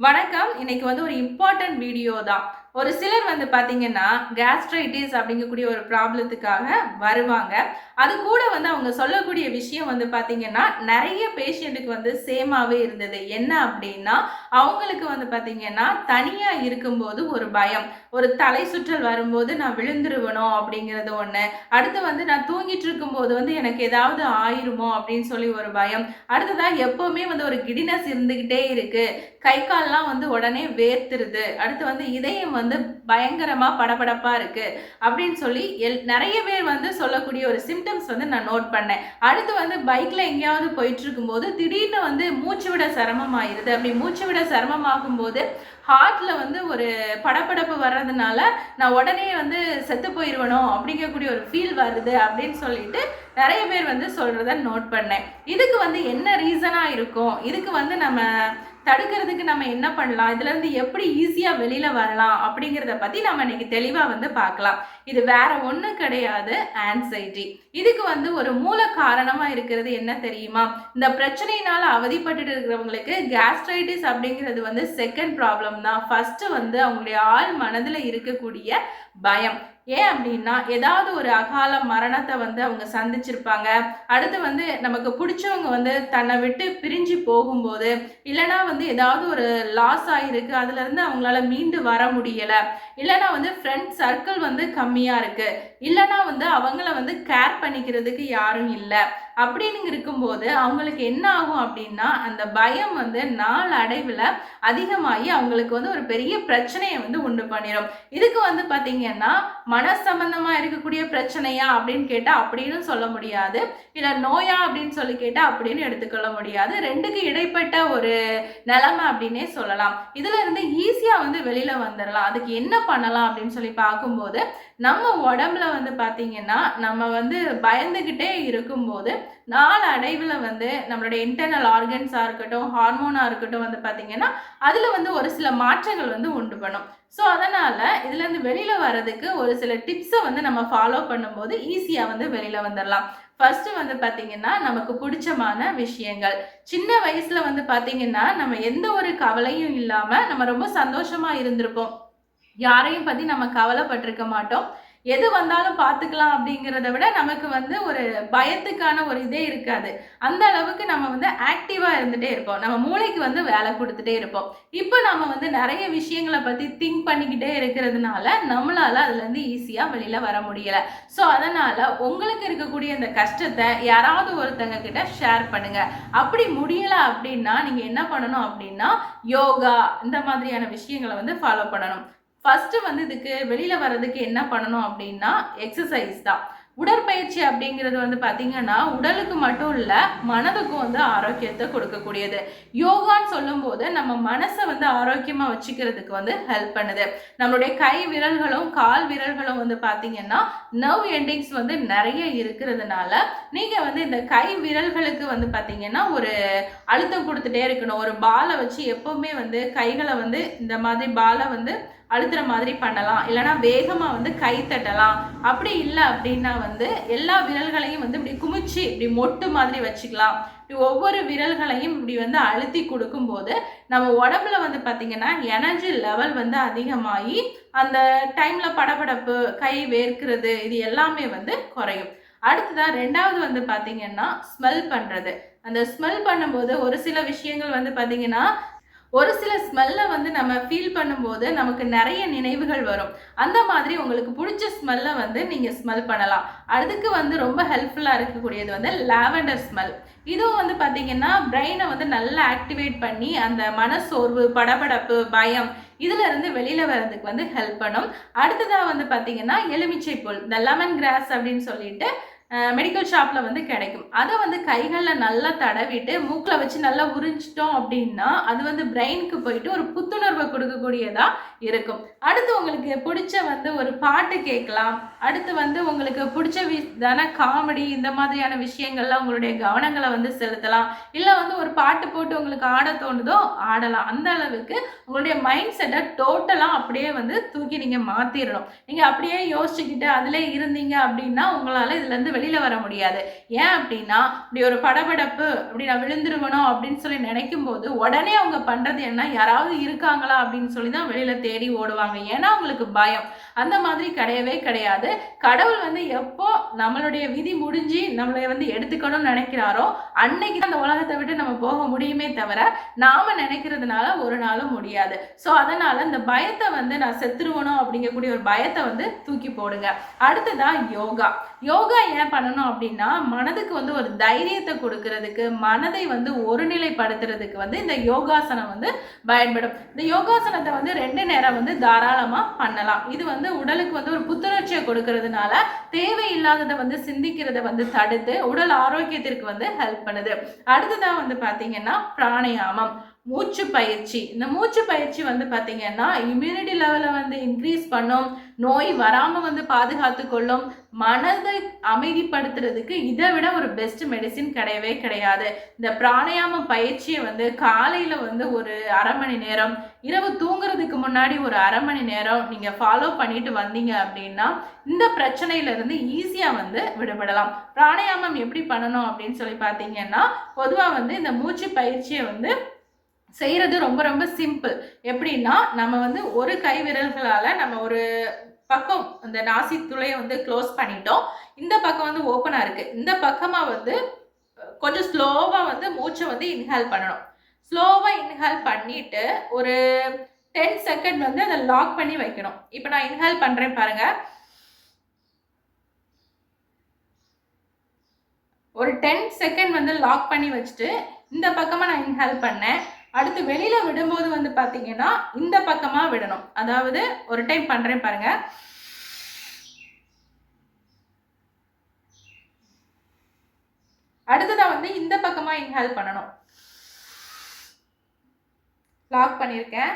வணக்கம். இன்னைக்கு வந்து ஒரு இம்பார்ட்டன்ட் வீடியோ தான். ஒரு சிலர் வந்து பார்த்தீங்கன்னா கேஸ்ட்ரைட்டிஸ் அப்படிங்கக்கூடிய ஒரு ப்ராப்ளத்துக்காக வருவாங்க. அது கூட வந்து அவங்க சொல்லக்கூடிய விஷயம் வந்து பார்த்தீங்கன்னா நிறைய பேஷண்ட்டுக்கு வந்து சேமாகவே இருந்தது. என்ன அப்படின்னா அவங்களுக்கு வந்து பார்த்தீங்கன்னா தனியாக இருக்கும்போது ஒரு பயம். ஒரு தலை சுற்றல் வரும்போது நான் விழுந்துருவனோ அப்படிங்கிறது ஒன்று அடுத்து வந்து நான் தூங்கிட்டு இருக்கும்போது வந்து எனக்கு ஏதாவது ஆயிருமோ அப்படின்னு சொல்லி ஒரு பயம். அடுத்ததாக எப்போவுமே வந்து ஒரு கிடினஸ் இருந்துக்கிட்டே இருக்குது கை கால்லாம் வந்து உடனே வேர்த்துருது. அடுத்து வந்து இதயம் வந்து பயங்கரமாக படபடப்பாக இருக்குது அப்படின்னு சொல்லி எல் நிறைய பேர் வந்து சொல்லக்கூடிய ஒரு சிம்டம்ஸ் வந்து நான் நோட் பண்ணேன். அடுத்து வந்து பைக்கில் எங்கேயாவது போயிட்டுருக்கும்போது திடீர்னு வந்து மூச்சு விட சிரமமாயிருது. அப்படி மூச்சு விட சிரமமாகும் போது ஹார்ட்டில் வந்து ஒரு படபடப்பு வர்றதுனால நான் உடனே வந்து செத்து போயிடுவனோ அப்படிங்கக்கூடிய ஒரு ஃபீல் வருது அப்படின்னு சொல்லிட்டு நிறைய பேர் வந்து சொல்கிறத நோட் பண்ணேன். இதுக்கு வந்து என்ன ரீசனாக இருக்கும்? இதுக்கு வந்து நம்ம தடுக்கிறதுக்கு நம்ம என்ன பண்ணலாம்? இதுல இருந்து எப்படி ஈஸியா வெளியில வரலாம்? அப்படிங்கிறத பத்தி நம்ம இன்னைக்கு தெளிவா வந்து பார்க்கலாம். இது வேற ஒன்றும் கிடையாது ஆன்சைட்டி இதுக்கு வந்து ஒரு மூல காரணமா இருக்கிறது என்ன தெரியுமா? இந்த பிரச்சனையினால அவதிப்பட்டு இருக்கிறவங்களுக்கு கேஸ்ட்ரைட்டிஸ் அப்படிங்கிறது வந்து செகண்ட் ப்ராப்ளம் தான். ஃபர்ஸ்ட் வந்து அவங்களுடைய ஆள் மனதுல இருக்கக்கூடிய பயம். ஏன் அப்படின்னா ஏதாவது ஒரு அகால மரணத்தை வந்து அவங்க சந்திச்சிருப்பாங்க. அடுத்து வந்து நமக்கு பிடிச்சவங்க வந்து தன்னை விட்டு பிரிஞ்சு போகும்போது இல்லைனா வந்து ஏதாவது ஒரு லாஸ் ஆகிருக்கு அதுல இருந்து அவங்களால மீண்டு வர முடியல. இல்லைனா வந்து ஃப்ரெண்ட் சர்க்கிள் வந்து கம்மியா இருக்கு. இல்லைனா வந்து அவங்கள வந்து கேர் பண்ணிக்கிறதுக்கு யாரும் இல்லை. அப்படின்னு இருக்கும்போது அவங்களுக்கு என்ன ஆகும் அப்படின்னா அந்த பயம் வந்து நாள் அடைவில் அதிகமாகி அவங்களுக்கு வந்து ஒரு பெரிய பிரச்சனையை வந்து உண்டு பண்ணிடும் இதுக்கு வந்து பார்த்தீங்கன்னா மன சம்பந்தமா இருக்கக்கூடிய பிரச்சனையா அப்படின்னு கேட்டால் அப்படின்னு சொல்ல முடியாது. இல்லை நோயா அப்படின்னு சொல்லி கேட்டால் அப்படின்னு எடுத்துக்கொள்ள முடியாது. ரெண்டுக்கு இடைப்பட்ட ஒரு நிலைமை அப்படின்னே சொல்லலாம். இதுல இருந்து ஈஸியாக வந்து வெளியில் வந்துடலாம் அதுக்கு என்ன பண்ணலாம் அப்படின்னு சொல்லி பார்க்கும்போது நம்ம உடம்புல வந்து பார்த்தீங்கன்னா நம்ம வந்து பயந்துக்கிட்டே இருக்கும்போது நாலு அடைவில் வந்து நம்மளுடைய இன்டர்னல் ஆர்கன்ஸாக இருக்கட்டும் ஹார்மோனாக இருக்கட்டும் வந்து பார்த்தீங்கன்னா அதில் வந்து ஒரு சில மாற்றங்கள் வந்து உண்டு பண்ணும். ஸோ அதனால் இதுலேருந்து வெளியில் வர்றதுக்கு ஒரு சில டிப்ஸை வந்து நம்ம ஃபாலோ பண்ணும்போது ஈஸியாக வந்து வெளியில் வந்துடலாம் ஃபர்ஸ்ட் வந்து பார்த்தீங்கன்னா நமக்கு பிடிச்சமான விஷயங்கள். சின்ன வயசுல வந்து பார்த்தீங்கன்னா நம்ம எந்த ஒரு கவலையும் இல்லாமல் நம்ம ரொம்ப சந்தோஷமா இருந்திருப்போம். யாரையும் பற்றி நம்ம கவலைப்பட்டிருக்க மாட்டோம். எது வந்தாலும் பார்த்துக்கலாம் அப்படிங்கிறத விட நமக்கு வந்து ஒரு பயத்துக்கான ஒரு இதே இருக்காது. அந்த அளவுக்கு நம்ம வந்து ஆக்டிவாக இருந்துகிட்டே இருப்போம். நம்ம மூளைக்கு வந்து வேலை கொடுத்துட்டே இருப்போம். இப்போ நம்ம வந்து நிறைய விஷயங்களை பற்றி திங்க் பண்ணிக்கிட்டே இருக்கிறதுனால நம்மளால் அதுலேருந்து ஈஸியாக வெளியில் வர முடியலை. ஸோ அதனால் உங்களுக்கு இருக்கக்கூடிய இந்த கஷ்டத்தை யாராவது ஒருத்தங்க கிட்ட ஷேர் பண்ணுங்கள் அப்படி முடியலை அப்படின்னா நீங்கள் என்ன பண்ணணும் அப்படின்னா யோகா இந்த மாதிரியான விஷயங்களை வந்து ஃபாலோ பண்ணணும். ஃபஸ்ட்டு வந்து இதுக்கு வெளியில் வர்றதுக்கு என்ன பண்ணணும் அப்படின்னா எக்ஸசைஸ் தான். உடற்பயிற்சி அப்படிங்கிறது வந்து பார்த்தீங்கன்னா உடலுக்கு மட்டும் இல்லை மனதுக்கும் வந்து ஆரோக்கியத்தை கொடுக்கக்கூடியது. யோகான்னு சொல்லும்போது நம்ம மனசை வந்து ஆரோக்கியமாக வச்சுக்கிறதுக்கு வந்து ஹெல்ப் பண்ணுது. நம்மளுடைய கை விரல்களும் கால் விரல்களும் வந்து பார்த்திங்கன்னா நர்வ் எண்டிங்ஸ் வந்து நிறைய இருக்கிறதுனால நீங்கள் வந்து இந்த கை விரல்களுக்கு வந்து பார்த்திங்கன்னா ஒரு அழுத்தம் கொடுத்துட்டே இருக்கணும். ஒரு பாலை வச்சு எப்போவுமே வந்து கைகளை வந்து இந்த மாதிரி பாலை வந்து அழுத்துற மாதிரி பண்ணலாம். இல்லைனா வேகமாக வந்து கை தட்டலாம். அப்படி இல்லை அப்படின்னா வந்து எல்லா விரல்களையும் வந்து இப்படி குமிச்சு இப்படி மொட்டு மாதிரி வச்சுக்கலாம். இப்படி ஒவ்வொரு விரல்களையும் இப்படி வந்து அழுத்தி கொடுக்கும்போது நம்ம உடம்புல வந்து பார்த்திங்கன்னா எனர்ஜி லெவல் வந்து அதிகமாகி அந்த டைமில் படபடப்பு கை வேர்க்கிறது இது எல்லாமே வந்து குறையும். அடுத்ததாக ரெண்டாவது வந்து பார்த்திங்கன்னா ஸ்மெல் பண்ணுறது அந்த ஸ்மெல் பண்ணும்போது ஒரு சில விஷயங்கள் வந்து பார்த்திங்கன்னா ஒரு சில ஸ்மெல்லை வந்து நம்ம ஃபீல் பண்ணும்போது நமக்கு நிறைய நினைவுகள் வரும். அந்த மாதிரி உங்களுக்கு பிடிச்ச ஸ்மெல்லை வந்து நீங்கள் ஸ்மெல் பண்ணலாம். அதுக்கு வந்து ரொம்ப ஹெல்ப்ஃபுல்லாக இருக்கக்கூடியது வந்து லாவெண்டர் ஸ்மெல் இதுவும் வந்து பார்த்தீங்கன்னா பிரெயினை வந்து நல்லா ஆக்டிவேட் பண்ணி அந்த மனசோர்வு படபடப்பு பயம் இதுல இருந்து வெளியில வர்றதுக்கு வந்து ஹெல்ப் பண்ணும். அடுத்ததாக வந்து பார்த்தீங்கன்னா எலுமிச்சை புல் இந்த லெமன் கிராஸ் அப்படின்னு சொல்லிட்டு மெடிக்கல் ஷாப்பில் வந்து கிடைக்கும். அதை வந்து கைகளில் நல்லா தடவிட்டு மூக்கில் வச்சு நல்லா உறிஞ்சிட்டோம் அப்படின்னா அது வந்து பிரெயினுக்கு போயிட்டு ஒரு புத்துணர்வை கொடுக்கக்கூடியதாக இருக்கும். அடுத்து உங்களுக்கு பிடிச்ச வந்து ஒரு பாட்டு கேட்கலாம். அடுத்து வந்து உங்களுக்கு பிடிச்ச தான காமெடி இந்த மாதிரியான விஷயங்கள்ல உங்களுடைய கவனங்களை வந்து செலுத்தலாம். இல்லை வந்து ஒரு பாட்டு போட்டு உங்களுக்கு ஆட தோணுதோ ஆடலாம். அந்த அளவுக்கு உங்களுடைய மைண்ட் செட்டை டோட்டலாக அப்படியே வந்து தூக்கி நீங்கள் மாற்றிடணும் நீங்கள் அப்படியே யோசிச்சுக்கிட்டு அதிலே இருந்தீங்க அப்படின்னா உங்களால் இதுலேருந்து வெளியில் வர முடியாது. ஏன் அப்படின்னா இப்படி ஒரு படபடப்பு அப்படி நான் விழுந்துருவணும் அப்படின்னு சொல்லி நினைக்கும் போது உடனே அவங்க பண்ணுறது என்ன? யாராவது இருக்காங்களா அப்படின்னு சொல்லி தான் வெளியில் தேடி ஓடுவாங்க. ஏன்னா அவங்களுக்கு பயம். அந்த மாதிரி கிடையவே கிடையாது. கடவுள் வந்து எப்போ நம்மளுடைய விதி முடிஞ்சு நம்மளை வந்து எடுத்துக்கணும்னு நினைக்கிறாரோ அன்னைக்கு அந்த உலகத்தை விட்டு நம்ம போக முடியுமே தவிர நாம நினைக்கிறதுனால ஒரு நாளும் முடியாது. ஸோ அதனால இந்த பயத்தை வந்து நான் செத்துருவணும் அப்படிங்கக்கூடிய ஒரு பயத்தை வந்து தூக்கி போடுங்க. அடுத்ததான் யோகா. யோகா ஏன் பண்ணணும் அப்படின்னா மனதுக்கு வந்து ஒரு தைரியத்தை கொடுக்கறதுக்கு மனதை வந்து ஒருநிலைப்படுத்துறதுக்கு வந்து இந்த யோகாசனம் வந்து பயன்படும். இந்த யோகாசனத்தை வந்து ரெண்டு நேரம் வந்து தாராளமாக பண்ணலாம். இது வந்து உடலுக்கு வந்து ஒரு புத்துணர்ச்சியை கொடுக்கறதுனால தேவையில்லாததை வந்து சிந்திக்கிறத வந்து தடுத்து உடல் ஆரோக்கியத்திற்கு வந்து ஹெல்ப் பண்ணுது. அடுத்ததான் வந்து பார்த்தீங்கன்னா பிராணயாமம். மூச்சு பயிற்சி. இந்த மூச்சு பயிற்சி வந்து பார்த்தீங்கன்னா இம்யூனிட்டி லெவலை வந்து இன்க்ரீஸ் பண்ணும். நோய் வராமல் வந்து பாதுகாத்து கொள்ளும். மனதை அமைதிப்படுத்துறதுக்கு இதை விட ஒரு பெஸ்ட் மெடிசின் கிடையவே கிடையாது. இந்த பிராணாயாம பயிற்சியை வந்து காலையில் வந்து ஒரு அரை மணி நேரம் இரவு தூங்குறதுக்கு முன்னாடி ஒரு அரை மணி நேரம் நீங்கள் ஃபாலோ பண்ணிட்டு வந்தீங்க அப்படின்னா இந்த பிரச்சனையிலேருந்து ஈஸியாக வந்து விடுபடலாம். பிராணாயாமம் எப்படி பண்ணணும் அப்படின்னு சொல்லி பார்த்தீங்கன்னா பொதுவாக வந்து இந்த மூச்சு பயிற்சியை வந்து செய்கிறது ரொம்ப ரொம்ப சிம்பிள் எப்படின்னா நம்ம வந்து ஒரு கை விரல்களால் நம்ம ஒரு பக்கம் அந்த நாசி துளையை வந்து க்ளோஸ் பண்ணிட்டோம். இந்த பக்கம் வந்து ஓப்பனாக இருக்குது இந்த பக்கமாக வந்து கொஞ்சம் ஸ்லோவாக வந்து மூச்சை வந்து இன்ஹேல் பண்ணணும். ஸ்லோவாக இன்ஹேல் பண்ணிவிட்டு ஒரு டென் செகண்ட் வந்து அதை லாக் பண்ணி வைக்கணும். இப்போ நான் இன்ஹேல் பண்ணுறேன் பாருங்கள் ஒரு டென் செகண்ட் வந்து லாக் பண்ணி வச்சுட்டு இந்த பக்கமாக நான் இன்ஹேல் பண்ணேன். அடுத்து வெளியில விடும்போது வந்து பாத்தீங்கன்னா இந்த பக்கமா விடணும். அதாவது ஒரு டைம் பண்றேன் பாருங்க. அடுத்ததா வந்து இந்த பக்கமா இன்ஹால் பண்ணணும். லாக் பண்ணியிருக்கேன்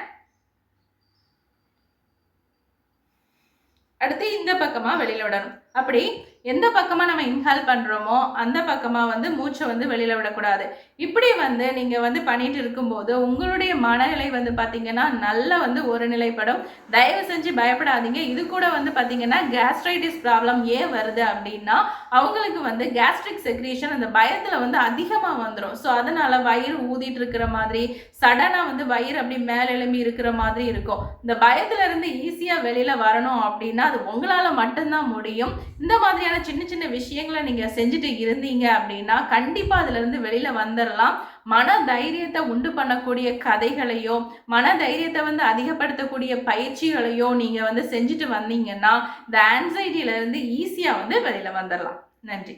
அடுத்து இந்த பக்கமா வெளியில விடணும். அப்படி எந்த பக்கமாக நம்ம இன்ஹால் பண்ணுறோமோ அந்த பக்கமாக வந்து மூச்சை வந்து வெளியில் விடக்கூடாது. இப்படி வந்து நீங்கள் வந்து பண்ணிட்டு இருக்கும்போது உங்களுடைய மனநிலை வந்து பார்த்தீங்கன்னா நல்லா வந்து ஒரு நிலைப்படும் தயவு செஞ்சு பயப்படாதீங்க. இது கூட வந்து பார்த்தீங்கன்னா கேஸ்ட்ரைட்டிஸ் ப்ராப்ளம் ஏன் வருது அப்படின்னா அவங்களுக்கு வந்து கேஸ்ட்ரிக் செக்ரேஷன் அந்த பயத்தில் வந்து அதிகமாக வந்துடும் ஸோ அதனால் வயிறு ஊதிட்டு இருக்கிற மாதிரி சடனாக வந்து வயிறு அப்படி மேலெழும்பி இருக்கிற மாதிரி இருக்கும். இந்த பயத்துலேருந்து ஈஸியாக வெளியில் வரணும் அப்படின்னா அது உங்களால் மட்டும்தான் முடியும். இந்த மாதிரியான சின்ன சின்ன விஷயங்களை நீங்கள் செஞ்சுட்டு இருந்தீங்க அப்படின்னா கண்டிப்பாக அதுலேருந்து வெளியில் வந்துடலாம் மன தைரியத்தை உண்டு பண்ணக்கூடிய கதைகளையோ மன தைரியத்தை வந்து அதிகப்படுத்தக்கூடிய பயிற்சிகளையோ நீங்கள் வந்து செஞ்சுட்டு வந்தீங்கன்னா இந்த ஆன்சைட்டியிலேருந்து ஈஸியாக வந்து வெளியில் வந்துடலாம் நன்றி.